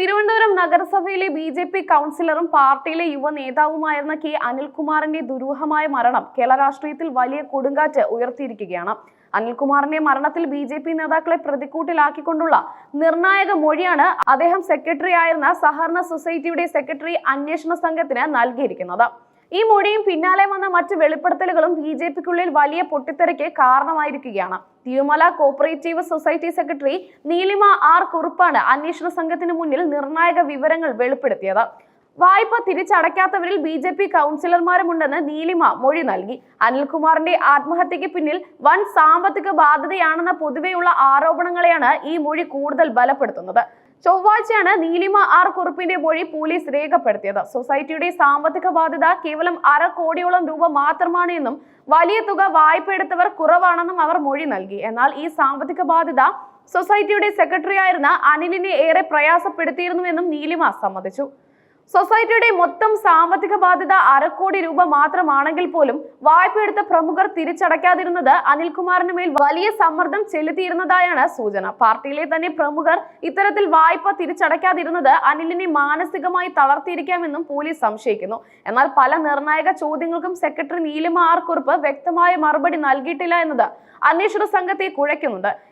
തിരുവനന്തപുരം നഗരസഭയിലെ B J P കൗൺസിലറും പാർട്ടിയിലെ യുവ നേതാവുമായിരുന്ന കെ അനിൽകുമാറിന്റെ ദുരൂഹമായ മരണം കേരള രാഷ്ട്രീയത്തിൽ വലിയ കൊടുങ്കാറ്റ് ഉയർത്തിയിരിക്കുകയാണ്. അനിൽകുമാറിന്റെ മരണത്തിൽ ബി ജെ പി നേതാക്കളെ പ്രതിക്കൂട്ടിലാക്കിക്കൊണ്ടുള്ള നിർണായക മൊഴിയാണ് അദ്ദേഹം സെക്രട്ടറി ആയിരുന്ന സഹകരണ സൊസൈറ്റിയുടെ സെക്രട്ടറി അന്വേഷണ സംഘത്തിന് നൽകിയിരിക്കുന്നത്. ഈ മൊഴിയും പിന്നാലെ വന്ന മറ്റ് വെളിപ്പെടുത്തലുകളും ബി ജെ പിക്കുള്ളിൽ വലിയ പൊട്ടിത്തെറിക്ക് കാരണമായിരിക്കുകയാണ്. Thirumala cooperative society secretary Neelima R കുറുപ്പാണ് അന്വേഷണ സംഘത്തിന് മുന്നിൽ നിർണായക വിവരങ്ങൾ വെളിപ്പെടുത്തിയത്. വായ്പ തിരിച്ചടയ്ക്കാത്തവരിൽ ബി ജെ പി കൗൺസിലർമാരുമുണ്ടെന്ന് നീലിമ മൊഴി നൽകി. അനിൽകുമാറിന്റെ ആത്മഹത്യക്ക് പിന്നിൽ വൻ സാമ്പത്തിക ബാധ്യതയാണെന്ന പൊതുവെയുള്ള ആരോപണങ്ങളെയാണ് ഈ മൊഴി കൂടുതൽ ബലപ്പെടുത്തുന്നത്. ചൊവ്വാഴ്ചയാണ് നീലിമ ആർ കുറുപ്പിന്റെ മൊഴി പോലീസ് രേഖപ്പെടുത്തിയത്. സൊസൈറ്റിയുടെ സാമ്പത്തിക ബാധ്യത കേവലം അര കോടിയോളം രൂപ മാത്രമാണ് എന്നും വലിയ തുക വായ്പ എടുത്തവർ കുറവാണെന്നും അവർ മൊഴി നൽകി. എന്നാൽ ഈ സാമ്പത്തിക ബാധ്യത സൊസൈറ്റിയുടെ സെക്രട്ടറി ആയിരുന്ന അനിലിനെ ഏറെ പ്രയാസപ്പെടുത്തിയിരുന്നുവെന്നും നീലിമ സമ്മതിച്ചു. സൊസൈറ്റിയുടെ മൊത്തം സാമ്പത്തിക ബാധ്യത അരക്കോടി രൂപ മാത്രമാണെങ്കിൽ പോലും വായ്പയെടുത്ത പ്രമുഖർ തിരിച്ചടയ്ക്കാതിരുന്നത് അനിൽകുമാറിന് മേൽ വലിയ സമ്മർദ്ദം ചെലുത്തിയിരുന്നതായാണ് സൂചന. പാർട്ടിയിലെ തന്നെ പ്രമുഖർ ഇത്തരത്തിൽ വായ്പ തിരിച്ചടയ്ക്കാതിരുന്നത് അനിലിനെ മാനസികമായി തളർത്തിയിരിക്കാമെന്നും പോലീസ് സംശയിക്കുന്നു. എന്നാൽ പല നിർണായക ചോദ്യങ്ങൾക്കും സെക്രട്ടറി നീലിമ ആർ കുറുപ്പ് വ്യക്തമായ മറുപടി നൽകിയിട്ടില്ല എന്നത് അന്വേഷണ സംഘത്തെ കുഴയ്ക്കുന്നുണ്ട്.